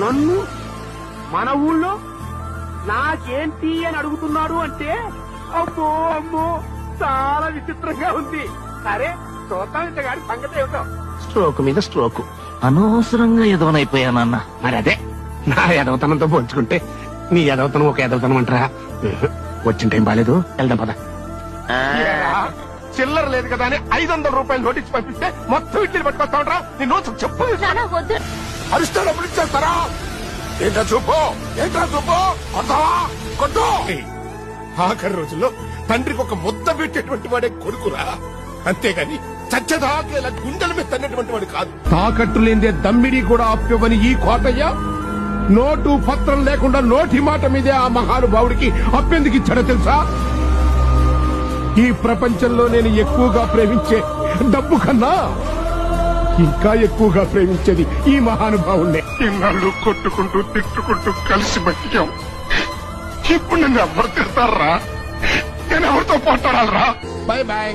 నన్ను మన ఊళ్ళో నాకేంటి అని అడుగుతున్నాడు అంటే అమ్మో అమ్మో చాలా విచిత్రంగా ఉంది. సరే చూద్దాం ఇంతగాడి సంగతి ఏమిటో. స్ట్రోక్ మీద స్ట్రోక్. అనవసరంగా ఎదవనైపోయానన్న మరి అదే నా ఎదవతనంతో పోల్చుకుంటే నీ ఎదవతనం ఒక ఎదవతనం అంటారా? వచ్చిన టైం బాలేదు. వెళ్దాం పద. చిల్లర లేదు కదా అని ఐదు వందల రూపాయలు నోటీస్ పంపిస్తే మొత్తం ఇడ్లీలు పట్టుకొస్తా ఉంటారా నీ నోట్స్ చెప్పు. నాన్న వద్దు. అరిస్తే డబ్బులు ఇచ్చేస్తారా ఏంటా చూపు? ఏంటా చూపు? కొట్టు. ఆఖరి రోజుల్లో తండ్రికి ఒక ముద్ద పెట్టేటువంటి వాడే కొడుకురా. అంతేగాని చచ్చదాకా ఇలా గుండెల మీద తన్నటువంటి వాడు కాదు. తాకట్టు లేదే దమ్మిడి కూడా అప్పివ్వని ఈ కోటయ్య? నోటు పత్రం లేకుండా నోటి మాట మీదే ఆ మహానుభావుడికి అప్పెందుకు ఇచ్చాడో తెలుసా? ఈ ప్రపంచంలో నేను ఎక్కువగా ప్రేమించే డబ్బు కన్నా ఇంకా ఎక్కువగా ప్రేమించేది ఈ మహానుభావుణ్ణే. ఇన్నాళ్ళు కొట్టుకుంటూ తిట్టుకుంటూ కలిసి బతికాం. ఇప్పుడు నన్ను ఎవరు తిడతారా? నేను ఎవరితో పోట్లాడాలరా? Bye bye